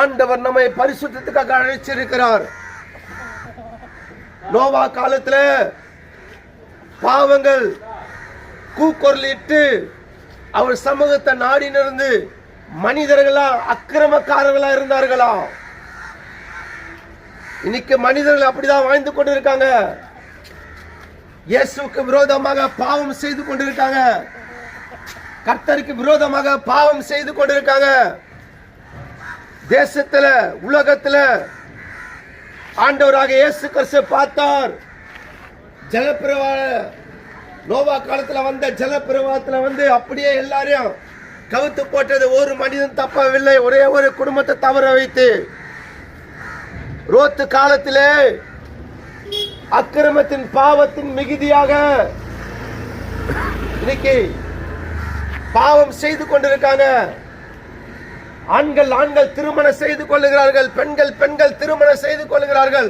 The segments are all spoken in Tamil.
ஆண்டவர் நம்மை பரிசுத்தத்துக்காக அழைச்சிருக்கிறார். நோவா காலத்துல பாவங்கள் கூக்குரலிட்டு அவர் சமூகத்தை நாடினிருந்து மனிதர்களா அக்கிரமக்காரர்களா இருந்தார்களா? இன்னைக்கு மனிதர்கள் அப்படிதான் வாழ்ந்து கொண்டிருக்காங்க. இயேசுவுக்கு விரோதமாக பாவம் செய்து கொண்டிருக்காங்க. கர்த்தருக்கு விரோதமாக பாவம் செய்து கொண்டிருக்காங்க. தேசத்துல உலகத்துல ஆண்டவராக இயேசு கிறிஸ்து பார்த்தார். ஜலப்பிரவாக நோவா காலத்துல வந்த ஜலப்பிரவாகத்துல வந்து அப்படியே எல்லாரையும் கவுத்து போட்டது ஒரு மனிதன் தப்பவில்லை ஒரே ஒரு குடும்பத்தை தவற வைத்து. ரோத்து காலத்திலே அக்கிரமத்தின் பாவத்தின் மிகுதியாக இன்னைக்கு பாவம் செய்து கொண்டிருக்காங்க. ஆண்கள் ஆண்கள் திருமணம் செய்து கொள்ளுகிறார்கள். பெண்கள் பெண்கள் திருமணம் செய்து கொள்ளுகிறார்கள்.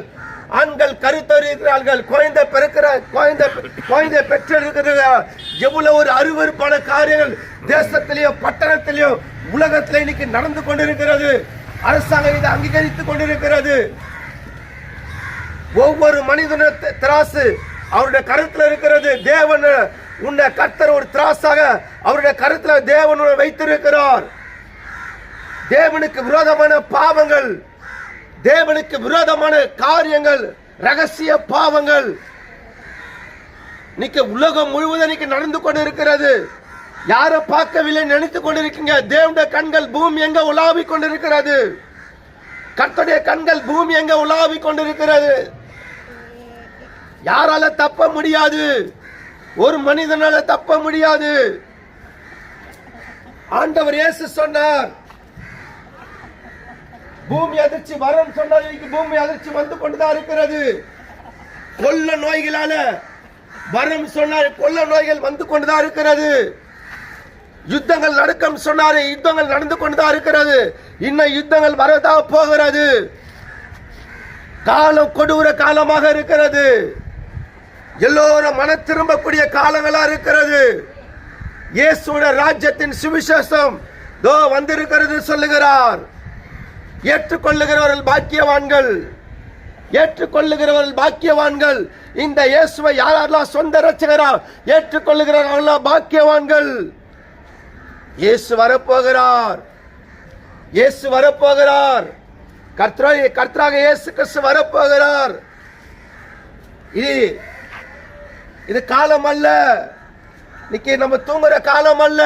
ஆண்கள் கருத்தறிகிறார்கள். குழந்தை பிறக்கிற குழந்தை குழந்தை பெற்றிருக்கிறார்கள் எவ்வளவு ஒரு அருவருப்பான காரியங்கள் தேசத்திலேயோ பட்டணத்திலேயோ உலகத்திலே இன்னைக்கு நடந்து கொண்டிருக்கிறது. அரசாங்கம் இதை அங்கீகரித்துக் கொண்டிருக்கிறது. ஒவ்வொரு மனிதன திராசு அவருடைய கருத்தில் இருக்கிறது. தேவன் உன்னை கர்த்தர் ஒரு திராசாக அவருடைய கருத்தில் தேவன் வைத்திருக்கிறார். தேவனுக்கு விரோதமான பாவங்கள் தேவனுக்கு விரோதமான காரியங்கள் ரகசிய பாவங்கள். இன்னைக்கு உலகம் முழுவதும் இன்னைக்கு நடந்து கொண்டிருக்கிறது. யாரை பார்க்கவில்லை நினைத்துக் கொண்டிருக்கீங்க? தேவனுடைய கண்கள் பூமி எங்க உலாவிக் கொண்டிருக்கிறது? கர்த்தருடைய கண்கள் பூமி எங்க உலாவிக் கொண்டிருக்கிறது? யாரால தப்ப முடியாது. ஒரு மனிதனால தப்ப முடியாது. ஆண்டவர் இயேசு சொன்னார் பூமி அதிர்ச்சி வரும் சொன்னால் பூமி அதிர்ச்சி வந்து கொண்டுதான் இருக்கிறது. கொள்ள நோய்களால வரும் சொன்னார் கொள்ள நோய்கள் வந்து கொண்டுதான் இருக்கிறது. யுத்தங்கள் நடக்கும் சொன்னாரு யுத்தங்கள் நடந்து கொண்டுதான் இருக்கிறது. இன்னும் யுத்தங்கள் வரதா போகிறது. காலம் கொடூர காலமாக இருக்கிறது. எல்லோரும் மன திரும்பக்கூடிய காலங்களா இருக்கிறது. இயேசுட ராஜ்யத்தின் சுவிசேஷம் தோ வந்திருக்கிறது சொல்லுகிறார். ஏற்றுக்கொள்ளுகிறவர்கள் பாக்கியவான்கள். ஏற்றுக்கொள்ளுகிறவர்கள் பாக்கியவான்கள். இந்த இயேசுவை யாரெல்லாம் சொந்த ரட்சகரா ஏற்றுக்கொள்ளுகிறார்களா பாக்கியவான்கள். இயேசு வரப்போகிறார். இயேசு வரப்போகிறார். கர்த்தரா கர்த்தராக இயேசு கிறிஸ்து வரப்போகிறார். இது இது காலம் அல்ல. இன்னைக்கு நம்ம தூங்குற காலம் அல்ல.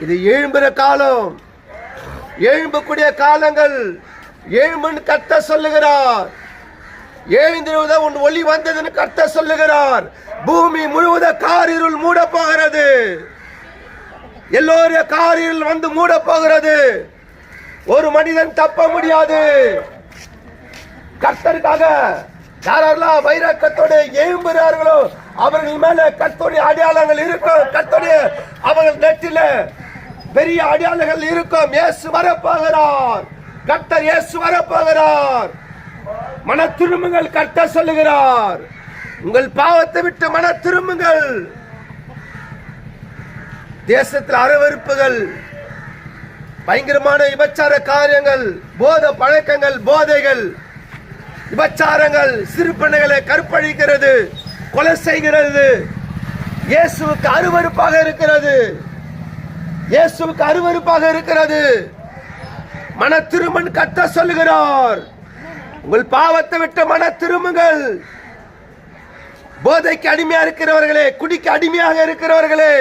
இது எழும்புற காலம். எழும்பக்கூடிய காலங்கள். எழும்புன்னு கத்த சொல்லுகிறார். எழுந்திருவத உன் ஒளி வந்ததுன்னு கர்த்த சொல்லுகிறார். பூமி முழுவத காரிருள் மூட போகிறது எல்லோருடைய காரிருள் வந்து மூட போகிறது ஒரு மனிதன் தப்ப முடியாது. கர்த்தருக்காக யாரெல்லாம் வைரக்கத்தோடு எழும்புகிறார்களோ அவர்கள் மேல கத்தோடைய அடையாளங்கள் இருக்கும். கத்தோடைய அவர்கள் நெற்றில பெரிய அடையாளங்கள் இருக்கும். இயேசு வரப்போகிறார். கர்த்தர் இயேசு வரப்போகிறார். மன திரும்புங்கள் கர்த்தர் சொல்லுகிறார். உங்கள் பாவத்தை விட்டு மன திரும்புங்கள். தேசத்தில் அருவருப்புகள் பயங்கரமான விபச்சார காரியங்கள் போத பழக்கங்கள் போதைகள் விபச்சாரங்கள் சிறுபண்ணைகளை கற்பழிக்கிறது கொலை செய்கிறது. இயேசுவுக்கு அருவருப்பாக இருக்கிறது. இயேசுவுக்கு அருவருப்பாக இருக்கிறது. மன திருமன் கத்த சொல்லுகிறார். உங்கள் பாவத்தை விட்டு மன திரும்புங்கள். போதைக்கு அடிமையா இருக்கிறவர்களே குடிக்கு அடிமையாக இருக்கிறவர்களே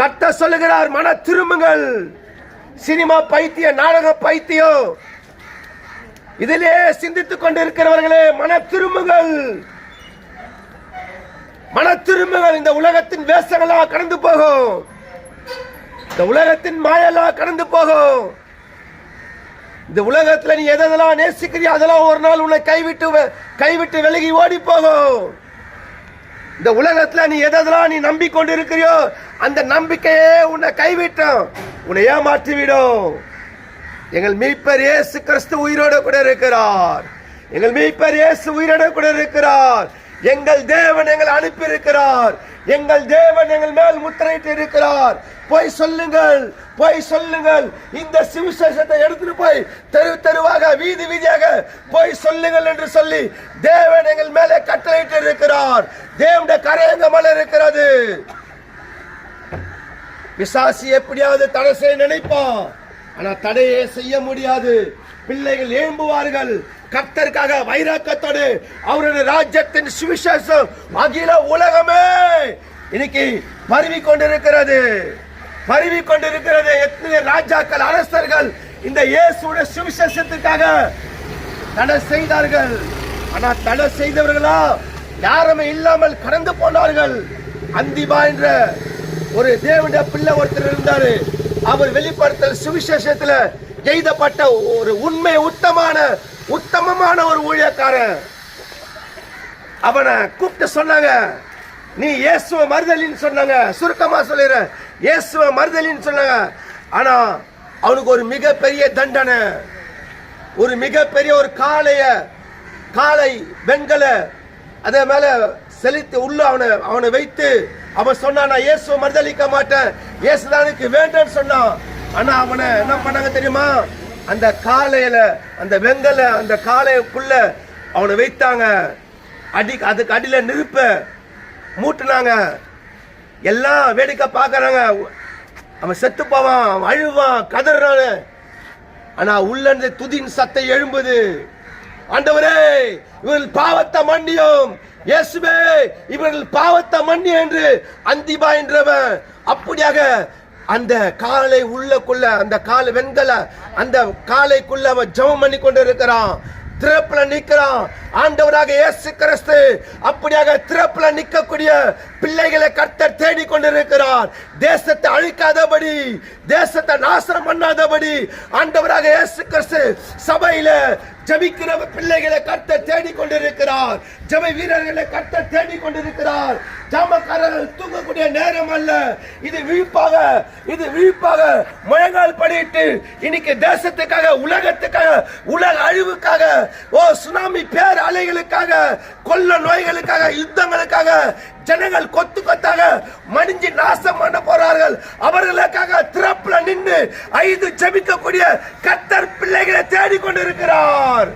கத்த சொல்லுகிறார் மன திரும்புங்கள். சினிமா பைத்திய நாடக பைத்தியம். இதிலே சிந்தித்துக் கொண்டிருக்கிறவர்களே மன திரும்புங்கள். மன திரும்புங்கள். இந்த உலகத்தின் வேஷங்களா கடந்து போகும். இந்த உலகத்தின் மாயெல்லாம் கடந்து போகும். இந்த உலகத்தில் நீ எதெல்லாம் நேசிக்கிறியோ அதெல்லாம் ஒரு நாள் உன்னை கைவிட்டு கைவிட்டு விலகி ஓடி போகும் இந்த உலகத்தில் நீ எதெல்லாம் நீ நம்பிக்கொண்டு இருக்கிறியோ அந்த நம்பிக்கையே உன்னை கைவிட்டோம். உன்னை ஏமாற்றி விடும். எங்கள் மீட்பர் இயேசு கிறிஸ்து உயிரோடு கூட இருக்கிறார். எங்கள் மீட்பர் இயேசு உயிரோடு கூட இருக்கிறார். எங்கள் தேவன் எங்களை அனுப்பி இருக்கிறார் எங்கள் தேவன் எங்கள் மேல் முத்திரையிட்டு இருக்கிறார். போய் சொல்லுங்கள் போய் சொல்லுங்கள். இந்த சிவசேஷத்தை எடுத்துட்டு போய் தெரு தெருவாக வீதி வீதியாக போய் சொல்லுங்கள் என்று சொல்லி தேவன் எங்கள் மேலே கட்டளையிட்டு இருக்கிறார். தேவனுடைய கரையங்க மேல இருக்கிறது? பிசாசி எப்படியாவது தடை செய்ய நினைப்பான். ஆனா தடையே செய்ய முடியாது. பிள்ளைகள் எழும்புவார்கள் கர்த்தருக்காக வைராக்கத்தோடு அவருடைய ராஜ்யத்தின் சுவிசேஷம் அகில உலகமே இன்னைக்கு பரவி கொண்டிருக்கிறது பரவி கொண்டிருக்கிறது எத்தனை ராஜாக்கள் அரசர்கள் இந்த இயேசுடைய சுவிசேஷத்துக்காக தடை செய்தார்கள். ஆனா தடை செய்தவர்களா யாருமே இல்லாமல் கடந்து போனார்கள். அந்திபா என்ற ஒரு தேவனுடைய பிள்ளை ஒருத்தர் இருந்தாரு. அவர் வெளிப்படுத்தல் சுவிசேஷத்துல எய்தப்பட்ட ஒரு உண்மை உத்தமான உத்தமமான ஒரு ஊழியக்காரன். அவனை கூப்பிட்டு சொன்னாங்க நீ இயேசுவ மறுதலின்னு சொன்னாங்க. சுருக்கமா சொல்லிடுறேன். இயேசுவ மறுதலின்னு சொன்னாங்க. ஆனா அவனுக்கு ஒரு மிகப்பெரிய தண்டனை. ஒரு மிகப்பெரிய ஒரு காளைய காளை வெண்கல அதே மேல செலுத்தி உள்ள அவனை அவனை வைத்து அவன் சொன்னான் நான் இயேசுவை மறுதளிக்க மாட்டேன். இயேசுதானுக்கு வேண்டாம்னு சொன்னான். ஆனா அவனை என்ன பண்ணாங்க தெரியுமா? அந்த காலையில அந்த வெங்கல அந்த காலைக்குள்ள அவனை வைத்தாங்க. அடி அதுக்கு அடியில நெருப்ப மூட்டுனாங்க. எல்லாம் வேடிக்கை பார்க்கறாங்க. அவன் செத்து போவான் அவன் அழுவான் கதறான். ஆனா உள்ள இருந்து துதின் சத்தை எழும்புது. ஆண்டவரே இவர்கள் பாவத்தை மன்னியும். இயேசுவே இவர்கள் பாவத்தை மன்னி என்று அந்திபா என்றவன் அப்படியாக அந்த காலை உள்ளக்குள்ள அந்த கால வெண்கல அந்த காலைக்குள்ள அவன் ஜெபம் பண்ணி கொண்டு இருக்கிறான் திறப்புல நிக்கிறான் ஆண்டவராக இயேசு கிறிஸ்து அப்படியாக திறப்புல நிக்கக்கூடிய பிள்ளைகளை கர்த்தர் தேடி கொண்டிருக்கிறார். தேசத்தை அழிக்காதபடி தேசத்தை நாசனம் பண்ணாதபடி ஆண்டவராக இயேசு கிறிஸ்து சபையில ஜபிக்கிற பிள்ளைகளை கத்த தேடி கொண்டிருக்கிறார் ஜப வீரர்களை கத்த தேடி கொண்டிருக்கிறார் ஜாமக்காரர்கள் தூங்கக்கூடிய நேரம் அல்ல. இது விழிப்பாக இது விழிப்பாக முழங்கால் படிட்டு இன்னைக்கு தேசத்துக்காக உலகத்துக்காக உலக அழிவுக்காக ஓ சுனாமி பேர் அலைகளுக்காக கொல்ல நோய்களுக்காக யுத்தங்களுக்காக ஜனங்கள் கொத்து கொத்தாக மடிஞ்சு நாசம் பண்ண போறார்கள். அவர்களுக்காக திறப்புல நின்று ஐந்து ஜபிக்கக்கூடிய கத்தர் பிள்ளைகளை தேடிக்கொண்டிருக்கிறார்.